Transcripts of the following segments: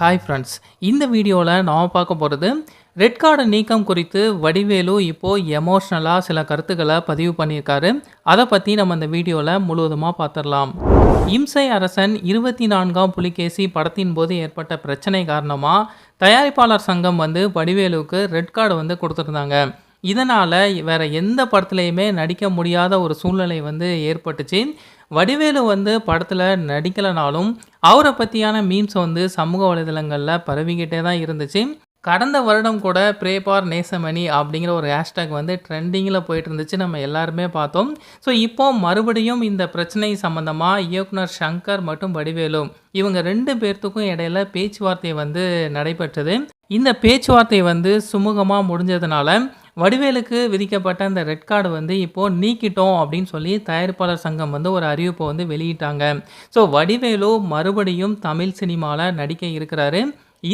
Hi friends இந்த வீடியோவில் நாம் பார்க்க போகிறது ரெட் கார்டு நீக்கம் குறித்து வடிவேலு இப்போது எமோஷ்னலாக சில கருத்துக்களை பதிவு பண்ணியிருக்காரு. அதை பற்றி நம்ம இந்த வீடியோவில் முழுவதுமாக பார்த்துடலாம் இம்சை அரசன் இருபத்தி நான்காம் புலிகேசி படத்தின் போது ஏற்பட்ட பிரச்சனை காரணமாக தயாரிப்பாளர் சங்கம் வந்து வடிவேலுவுக்கு ரெட் கார்டு வந்து கொடுத்துருந்தாங்க. இதனால் வேறு எந்த படத்துலையுமே நடிக்க முடியாத ஒரு சூழ்நிலை வந்து ஏற்பட்டுச்சு. வடிவேலு வந்து படத்தில் நடிக்கலைனாலும் அவரை பற்றியான மீம்ஸ் வந்து சமூக வலைதளங்களில் பரவிக்கிட்டே தான் இருந்துச்சு. கடந்த வருடம் கூட பிரேபார் நேசமணி அப்படிங்கிற ஒரு ஹேஷ்டேக் வந்து ட்ரெண்டிங்கில் போயிட்டு இருந்துச்சு நம்ம எல்லாருமே பார்த்தோம். ஸோ இப்போ மறுபடியும் இந்த பிரச்சனை சம்மந்தமாக இயக்குனர் சங்கர் மற்றும் வடிவேலு இவங்க ரெண்டு பேர்த்துக்கும் இடையில பேச்சுவார்த்தை வந்து நடைபெற்றது. இந்த பேச்சுவார்த்தை வந்து சுமூகமாக முடிஞ்சதுனால வடிவேலுக்கு விதிக்கப்பட்ட அந்த ரெட் கார்டு வந்து இப்போது நீக்கிட்டோம் அப்படின்னு சொல்லி தயாரிப்பாளர் சங்கம் வந்து ஒரு அறிவிப்பை வந்து வெளியிட்டாங்க. ஸோ வடிவேலு மறுபடியும் தமிழ் சினிமாவில் நடிக்க இருக்கிறாரு.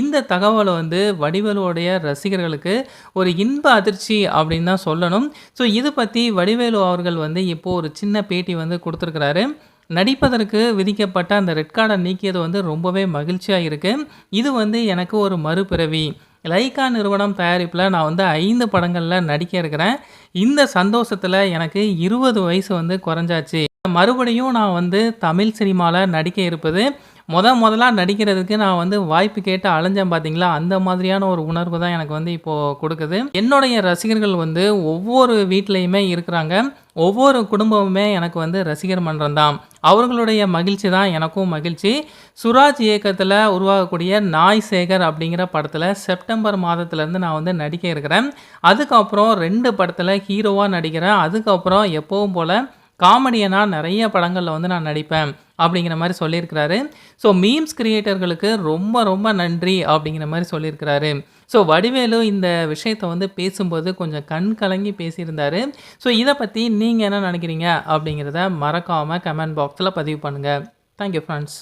இந்த தகவலை வந்து வடிவேலுவோடைய ரசிகர்களுக்கு ஒரு இன்ப அதிர்ச்சி அப்படின்னு தான் சொல்லணும். ஸோ இது பற்றி வடிவேலு அவர்கள் வந்து இப்போது ஒரு சின்ன பேட்டி வந்து கொடுத்துருக்கிறாரு. நடிப்பதற்கு விதிக்கப்பட்ட அந்த ரெட் கார்டை நீக்கியது வந்து ரொம்பவே மகிழ்ச்சியாக இருக்குது இது வந்து எனக்கு ஒரு மறுபிறவி. லைக்கா நிறுவனம் தயாரிப்பில் நான் வந்து ஐந்து படங்களில் நடிக்க இருக்கிறேன். இந்த சந்தோஷத்தில் எனக்கு இருபது வயசு வந்து குறைஞ்சாச்சு. மறுபடியும் நான் வந்து தமிழ் சினிமாவில் நடிக்க இருப்பது முத முதலாக நடிக்கிறதுக்கு நான் வந்து வாய்ப்பு கேட்டு அலைஞ்சேன் பார்த்தீங்களா அந்த மாதிரியான ஒரு உணர்வு தான் எனக்கு வந்து இப்போது கொடுக்குது. என்னுடைய ரசிகர்கள் வந்து ஒவ்வொரு வீட்லேயுமே இருக்கிறாங்க. ஒவ்வொரு குடும்பமுமே எனக்கு வந்து ரசிகர் மன்றம் தான். அவர்களுடைய மகிழ்ச்சி தான் எனக்கும் மகிழ்ச்சி. சுராஜ் இயக்கத்தில் உருவாகக்கூடிய நாய் சேகர் அப்படிங்கிற படத்தில் செப்டம்பர் மாதத்துலேருந்து நான் வந்து நடிக்க இருக்கிறேன். அதுக்கப்புறம் ரெண்டு படத்தில் ஹீரோவாக நடிக்கிறேன். அதுக்கப்புறம் எப்போவும் போல் காமெடியனாக நிறைய படங்களில் வந்து நான் நடிப்பேன் அப்படிங்கிற மாதிரி சொல்லியிருக்கிறாரு. ஸோ மீம்ஸ் கிரியேட்டர்களுக்கு ரொம்ப ரொம்ப நன்றி அப்படிங்கிற மாதிரி சொல்லியிருக்கிறாரு. ஸோ வடிவேலு இந்த விஷயத்தை வந்து பேசும்போது கொஞ்சம் கண் கலங்கி பேசியிருந்தாரு. ஸோ இதை பற்றி நீங்கள் என்ன நினைக்கிறீங்க அப்படிங்கிறத மறக்காமல் கமெண்ட் பாக்ஸில் பதிவு பண்ணுங்கள் தேங்க்யூ ஃப்ரெண்ட்ஸ்